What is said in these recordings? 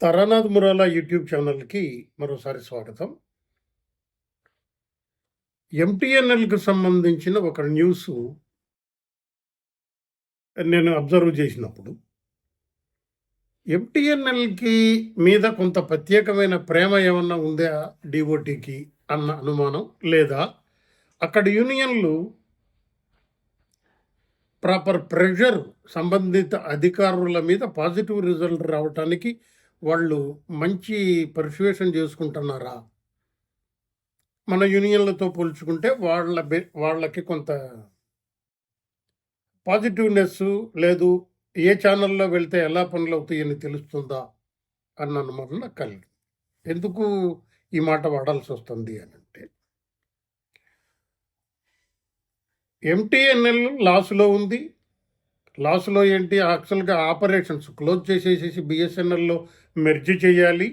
తరానాథ్ మురాలా YouTube ఛానల్కి మరోసారి స్వాగతం. ఎంటీఎన్ఎల్కి సంబంధించిన ఒక న్యూస్ నేను అబ్జర్వ్ చేసినప్పుడు ఎంటీఎన్ఎల్కి మీద కొంత ప్రత్యేకమైన ప్రేమ ఏమన్నా ఉందా డిఓటికి అన్న అనుమానం లేదా అక్కడ యూనియన్లు ప్రాపర్ ప్రెషర్ సంబంధిత అధికారుల మీద పాజిటివ్ రిజల్ట్ రావటానికి వాళ్ళు మంచి పర్సువేషన్ చేసుకుంటున్నారా? మన యూనియన్లతో పోల్చుకుంటే వాళ్ళ బె- వాళ్ళకి కొంత పాజిటివ్నెస్ లేదు. ఏ ఛానల్లో వెళ్తే ఎలా పనులు అవుతాయని తెలుస్తుందా? అన్న అనుమానం నాకు కలిగింది ఎందుకు ఈ మాట వాడాల్సి వస్తుంది అని అంటే ఎంటీఎన్ఎల్ లాస్లో ఉంది. లాస్లో ఏంటి? యాక్చువల్గా ఆపరేషన్స్ క్లోజ్ చేసేసేసి బిఎస్ఎన్ఎల్లో మెర్జ్ చేయాలి.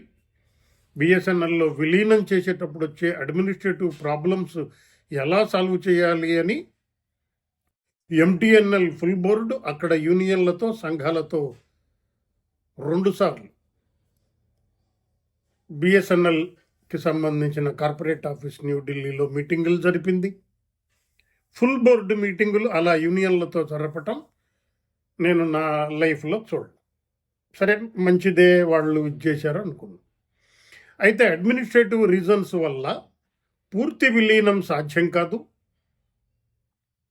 బిఎస్ఎన్ఎల్లో విలీనం చేసేటప్పుడు వచ్చే అడ్మినిస్ట్రేటివ్ ప్రాబ్లమ్స్ ఎలా సాల్వ్ చేయాలి అని ఎంటీఎన్ఎల్ ఫుల్ బోర్డు అక్కడ యూనియన్లతో సంఘాలతో రెండుసార్లు బిఎస్ఎన్ఎల్కి సంబంధించిన కార్పొరేట్ ఆఫీస్ న్యూఢిల్లీలో మీటింగులు జరిపింది. ఫుల్ బోర్డు మీటింగులు అలా యూనియన్లతో జరపటం నేను నా లైఫ్లో చూడను. సరే మంచిదే వాళ్ళు ఇది చేశారు అనుకున్నాను. అయితే అడ్మినిస్ట్రేటివ్ రీజన్స్ వల్ల పూర్తి విలీనం సాధ్యం కాదు.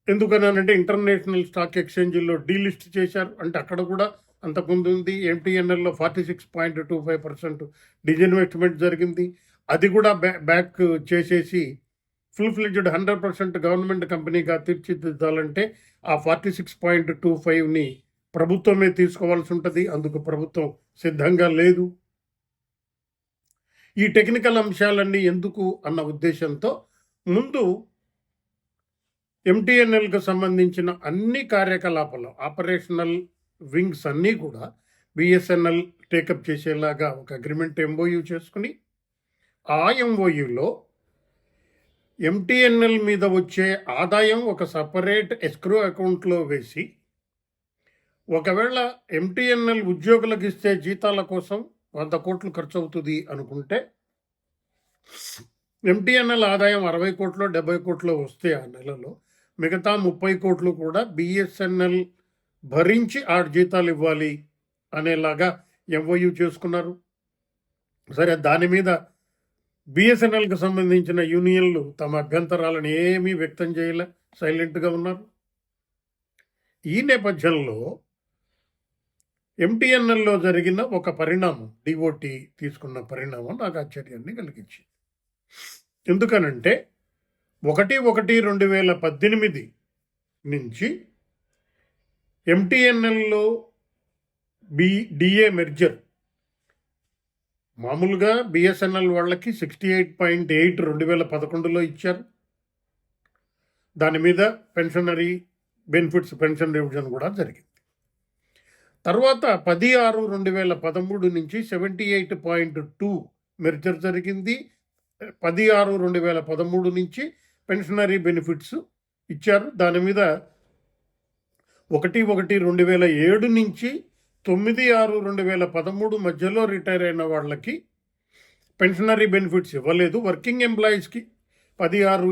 ఎందుకనంటే ఇంటర్నేషనల్ స్టాక్ ఎక్స్చేంజ్లో డీలిస్ట్ చేశారు. అంటే అక్కడ కూడా అంతకుముందు ఉంది ఎంటీఎన్ఎల్లో forty six point two five percent disinvestment జరిగింది. అది కూడా బ్యా బ్యాక్ చేసేసి full fledged hundred percent government కంపెనీగా తీర్చిదిద్దాలంటే ఆ ఫార్టీ సిక్స్ పాయింట్ టూ ఫైవ్ని ప్రభుత్వమే తీసుకోవాల్సి ఉంటుంది అందుకు ప్రభుత్వం సిద్ధంగా లేదు. ఈ టెక్నికల్ అంశాలన్నీ ఎందుకు అన్న ఉద్దేశంతో ముందు ఎంటీఎన్ఎల్కు సంబంధించిన అన్ని కార్యకలాపాలు ఆపరేషనల్ వింగ్స్ అన్నీ కూడా బిఎస్ఎన్ఎల్ టేకప్ చేసేలాగా ఒక అగ్రిమెంట్ ఎంఓయూ చేసుకుని ఆ ఎంఓయూలో ఎంటీఎన్ఎల్ మీద వచ్చే ఆదాయం ఒక సపరేట్ ఎస్క్రో అకౌంట్లో వేసి ఒకవేళ ఎంటీఎన్ఎల్ ఉద్యోగులకు ఇస్తే జీతాల కోసం వంద కోట్లు ఖర్చు అవుతుంది అనుకుంటే ఎంటీఎన్ఎల్ ఆదాయం అరవై కోట్లు డెబ్బై కోట్లు వస్తే ఆ నెలలో మిగతా ముప్పై కోట్లు కూడా బిఎస్ఎన్ఎల్ భరించి ఆ జీతాలు ఇవ్వాలి అనేలాగా ఎంఓయూ చేసుకున్నారు. సరే దాని మీద బిఎస్ఎన్ఎల్కి సంబంధించిన యూనియన్లు తమ అభ్యంతరాలను ఏమీ వ్యక్తం చేయలే సైలెంట్గా ఉన్నారు. ఈ నేపథ్యంలో ఎంటీఎన్ఎల్లో జరిగిన ఒక పరిణామం డిఓటి తీసుకున్న పరిణామం నాకు ఆశ్చర్యాన్ని కలిగించింది. ఎందుకనంటే ఒకటి ఒకటి రెండు వేల పద్దెనిమిది నుంచి ఎంటీఎన్ఎల్లో బి డిఏ మెర్జర్ మామూలుగా బిఎస్ఎన్ఎల్ వాళ్ళకి సిక్స్టీ ఎయిట్ పాయింట్ ఎయిట్ రెండు వేల పదకొండులో ఇచ్చారు. దాని మీద పెన్షనరీ బెనిఫిట్స్ పెన్షన్ రివిజన్ కూడా జరిగింది. తర్వాత పది ఆరు రెండు వేల పదమూడు నుంచి seventy eight point two merger జరిగింది. పది ఆరు రెండు వేల పదమూడు నుంచి పెన్షనరీ బెనిఫిట్స్ ఇచ్చారు. దాని మీద ఒకటి ఒకటి రెండు వేల ఏడు నుంచి తొమ్మిది ఆరు రెండు వేల పదమూడు మధ్యలో రిటైర్ అయిన వాళ్ళకి పెన్షనరీ బెనిఫిట్స్ ఇవ్వలేదు. వర్కింగ్ ఎంప్లాయీస్కి పది ఆరు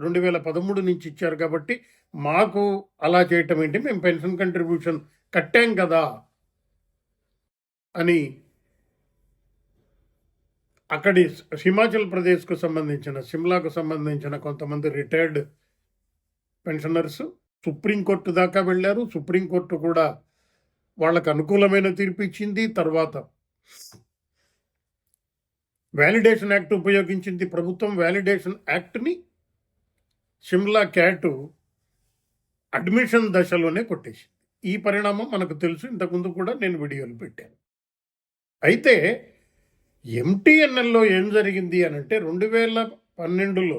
రెండు వేల పదమూడు నుంచి ఇచ్చారు కాబట్టి మాకు అలా చేయటం ఏంటి? మేము పెన్షన్ కంట్రిబ్యూషన్ కట్టాం కదా అని అక్కడి హిమాచల్ ప్రదేశ్కు సంబంధించిన సిమ్లాకు సంబంధించిన కొంతమంది రిటైర్డ్ పెన్షనర్స్ సుప్రీంకోర్టు దాకా వెళ్ళారు. సుప్రీంకోర్టు కూడా వాళ్ళకు అనుకూలమైన తీర్పు ఇచ్చింది తర్వాత వ్యాలిడేషన్ యాక్ట్ ఉపయోగించింది ప్రభుత్వం. వ్యాలిడేషన్ యాక్ట్ని సిమ్లా క్యాటు అడ్మిషన్ దశలోనే కొట్టేసింది. ఈ పరిణామం మనకు తెలుసు. ఇంతకుముందు కూడా నేను వీడియోలు పెట్టాను. అయితే ఎంటీఎన్ఎల్లో ఏం జరిగింది అని అంటే రెండు వేల పన్నెండులో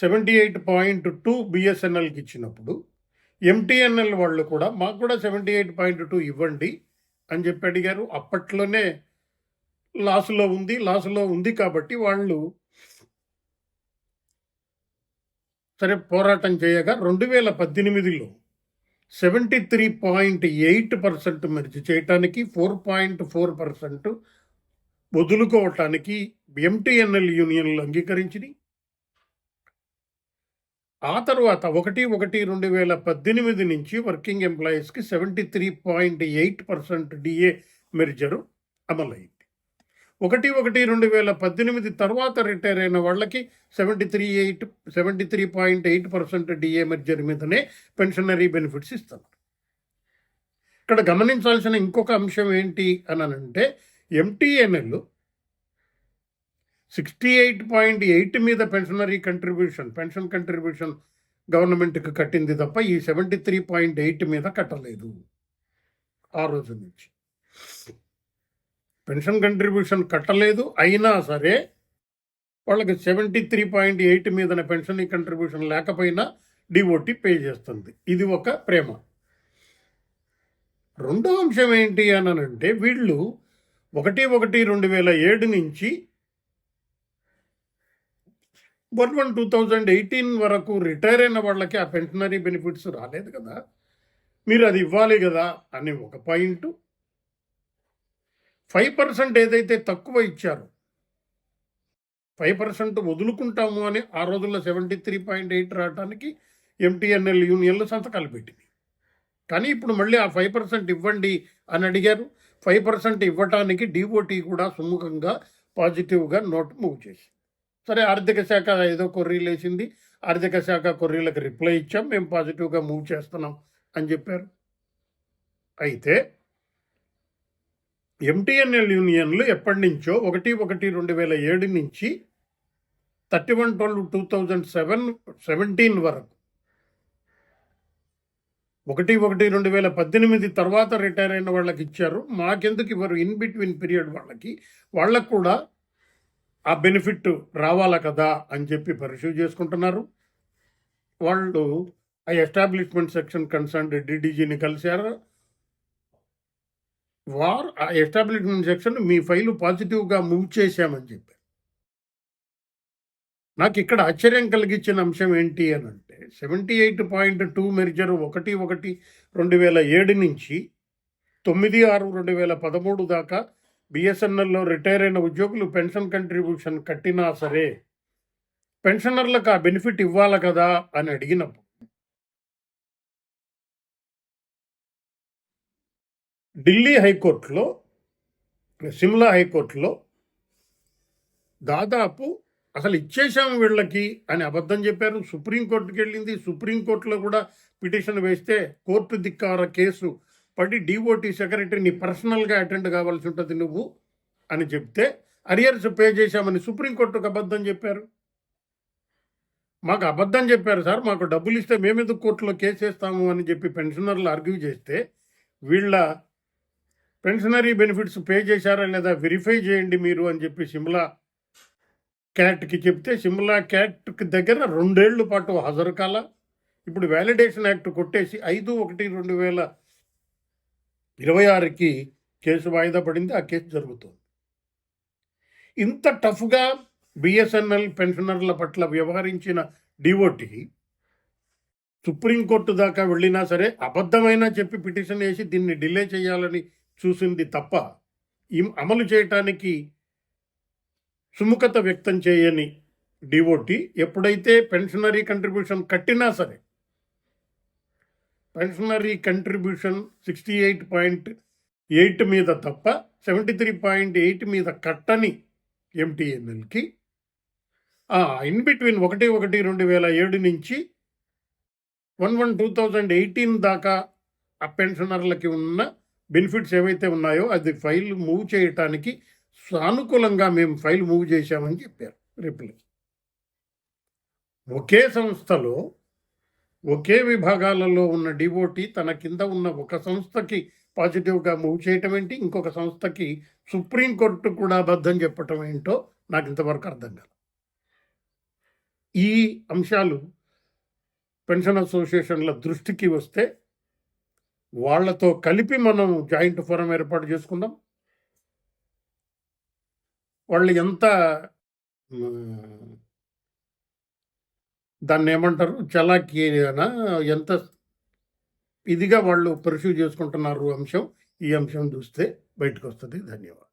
సెవెంటీ ఎయిట్ పాయింట్ టూ బిఎస్ఎన్ఎల్కి ఇచ్చినప్పుడు ఎంటీఎన్ఎల్ వాళ్ళు కూడా మాకు కూడా సెవెంటీ ఎయిట్ పాయింట్ టూ ఇవ్వండి అని చెప్పి అడిగారు. అప్పట్లోనే లాస్లో ఉంది లాస్లో ఉంది కాబట్టి వాళ్ళు సరే పోరాటం చేయగా రెండు వేల పద్దెనిమిదిలో seventy three point eight percent merge చేయటానికి ఫోర్ పాయింట్ ఫోర్ పర్సెంట్ వదులుకోవటానికి ఎంటీఎన్ఎల్ యూనియన్లు అంగీకరించినాయి. ఆ తర్వాత ఒకటి ఒకటి రెండు వేల పద్దెనిమిది నుంచి వర్కింగ్ ఎంప్లాయీస్కి seventy three point eight percent DA merger అమలైంది. ఒకటి ఒకటి రెండు వేల పద్దెనిమిది తర్వాత రిటైర్ అయిన వాళ్ళకి seventy three eight seventy three point eight percent DA merger మీదనే పెన్షనరీ బెనిఫిట్స్ ఇస్తున్నారు. ఇక్కడ గమనించాల్సిన ఇంకొక అంశం ఏంటి అని అంటే MTNL sixty eight point eight మీద పెన్షనరీ కంట్రిబ్యూషన్ పెన్షన్ కంట్రిబ్యూషన్ గవర్నమెంట్కి కట్టింది తప్ప ఈ సెవెంటీ త్రీ పాయింట్ ఎయిట్ మీద కట్టలేదు ఆ రోజు నుంచి. పెన్షన్ కంట్రిబ్యూషన్ కట్టలేదు అయినా సరే వాళ్ళకి సెవెంటీ త్రీ పాయింట్ ఎయిట్ మీద పెన్షన్ కంట్రిబ్యూషన్ లేకపోయినా డిఓటి పే చేస్తుంది. ఇది ఒక ప్రేమ. రెండో అంశం ఏంటి అని అంటే వీళ్ళు ఒకటి ఒకటి రెండు వేల ఏడు నుంచి one one two thousand eighteen వరకు రిటైర్ అయిన వాళ్ళకి ఆ పెన్షనరీ బెనిఫిట్స్ రాలేదు కదా. మీరు అది ఇవ్వాలి కదా అని ఒక పాయింట్ ఫైవ్ పర్సెంట్ ఏదైతే తక్కువ ఇచ్చారో ఫైవ్ పర్సెంట్ వదులుకుంటాము అని ఆ రోజుల్లో సెవెంటీ త్రీ పాయింట్ ఎయిట్ రావడానికి ఎంటీఎన్ఎల్ యూనియన్లు సంతకాలు పెట్టింది. కానీ ఇప్పుడు మళ్ళీ ఆ ఫైవ్ పర్సెంట్ ఇవ్వండి అని అడిగారు. ఫైవ్ పర్సెంట్ ఇవ్వటానికి డిఓటీ కూడా సుముఖంగా పాజిటివ్గా నోట్ మూవ్ చేసి సరే ఆర్థిక శాఖ ఏదో కొర్రీలు వేసింది ఆర్థిక శాఖ కొర్రీలకు రిప్లై ఇచ్చాం. మేము పాజిటివ్గా మూవ్ చేస్తున్నాం అని చెప్పారు. అయితే ఎంటీఎన్ఎల్ యూనియన్లు ఎప్పటి నుంచో ఒకటి ఒకటి రెండు వేల ఏడు నుంచి thirty one twelve two thousand seven seventeen వరకు ఒకటి ఒకటి రెండు వేల పద్దెనిమిది తర్వాత రిటైర్ అయిన వాళ్ళకి ఇచ్చారు. మాకెందుకు ఇవ్వరు? ఇన్ బిట్వీన్ పీరియడ్ వాళ్ళకి. వాళ్ళకు కూడా ఆ బెనిఫిట్ రావాలా కదా అని చెప్పి పరిశీవ్ చేసుకుంటున్నారు. వాళ్ళు ఆ ఎస్టాబ్లిష్మెంట్ సెక్షన్ కన్సర్న్ డిడీజీని కలిశారు. వారు ఆ ఎస్టాబ్లిష్మెంట్ సెక్షన్ మీ ఫైలు పాజిటివ్గా మూవ్ చేశామని చెప్పారు. నాకు ఇక్కడ ఆశ్చర్యం కలిగించిన అంశం ఏంటి అని అంటే seventy eight point two merger ఒకటి ఒకటి రెండు వేల ఏడు నుంచి తొమ్మిది ఆరు రెండు వేల పదమూడు దాకా బిఎస్ఎన్ఎల్లో రిటైర్ అయిన ఉద్యోగులు పెన్షన్ కంట్రిబ్యూషన్ కట్టినా సరే పెన్షనర్లకు ఆ బెనిఫిట్ ఇవ్వాలి కదా అని అడిగినప్పుడు. ఢిల్లీ హైకోర్టులో సిమ్లా హైకోర్టులో దాదాపు అసలు ఇచ్చేసాము వీళ్ళకి అని అబద్ధం చెప్పారు. సుప్రీంకోర్టుకి వెళ్ళింది సుప్రీంకోర్టులో కూడా పిటిషన్ వేస్తే కోర్టు ధిక్కార కేసు పడి డిఓటి సెక్రటరీని పర్సనల్గా అటెండ్ కావాల్సి ఉంటుంది నువ్వు అని చెప్తే అరియర్స్ పే చేశామని సుప్రీంకోర్టుకు అబద్ధం చెప్పారు. మాకు అబద్ధం చెప్పారు సార్ మాకు డబ్బులు ఇస్తే మేమెందుకు కోర్టులో కేసేస్తాము అని చెప్పి పెన్షనర్లు ఆర్గ్యూ చేస్తే వీళ్ళ పెన్షనరీ బెనిఫిట్స్ పే చేశారా లేదా వెరిఫై చేయండి మీరు అని చెప్పి సిమ్లా క్యాట్కి చెప్తే సిమ్లా క్యాట్కి దగ్గర రెండేళ్ళ పాటు హాజరు కాల. ఇప్పుడు వ్యాలిడేషన్ యాక్ట్ కొట్టేసి ఐదు ఒకటి రెండు వేల ఇరవై ఆరుకి కేసు వాయిదా పడింది ఆ కేసు జరుగుతుంది. ఇంత టఫ్గా బిఎస్ఎన్ఎల్ పెన్షనర్ల పట్ల వ్యవహరించిన డిఓటి సుప్రీంకోర్టు దాకా వెళ్ళినా సరే అబద్ధమైనా చెప్పి పిటిషన్ వేసి దీన్ని డిలే చేయాలని చూసింది తప్ప అమలు చేయటానికి సుముఖత వ్యక్తం చేయని డిఓటి ఎప్పుడైతే పెన్షనరీ కంట్రిబ్యూషన్ కట్టినా సరే pensionary contribution sixty eight point eight మీద తప్ప సెవెంటీ త్రీ పాయింట్ ఎయిట్ మీద కట్టని ఎంటీఎన్ఎల్కి ఇన్ బిట్వీన్ ఒకటి ఒకటి రెండు వేల ఏడు నుంచి one one two thousand eighteen దాకా ఆ పెన్షనర్లకి ఉన్న బెనిఫిట్స్ ఏవైతే ఉన్నాయో అది ఫైల్ మూవ్ చేయటానికి సానుకూలంగా మేము ఫైల్ మూవ్ చేశామని చెప్పారు. రిప్లై ఒకే సంస్థలో ఒకే విభాగాలలో ఉన్న డివోటీ తన కింద ఉన్న ఒక సంస్థకి పాజిటివ్గా మూవ్ చేయటం ఏంటి? ఇంకొక సంస్థకి సుప్రీంకోర్టు కూడా అబద్ధం చెప్పటం ఏంటో నాకు ఇంతవరకు అర్థం కాదు ఈ అంశాలు పెన్షన్ అసోసియేషన్ల దృష్టికి వస్తే వాళ్ళతో కలిపి మనం జాయింట్ ఫోరం ఏర్పాటు చేసుకుందాం. వాళ్ళు ఎంత దాన్ని ఏమంటారు చలాకీనా ఎంత ఇదిగా వాళ్ళు పర్సీవ్ చేసుకుంటున్నారు అంశం ఈ అంశం చూస్తే బయటకు వస్తుంది ధన్యవాదాలు.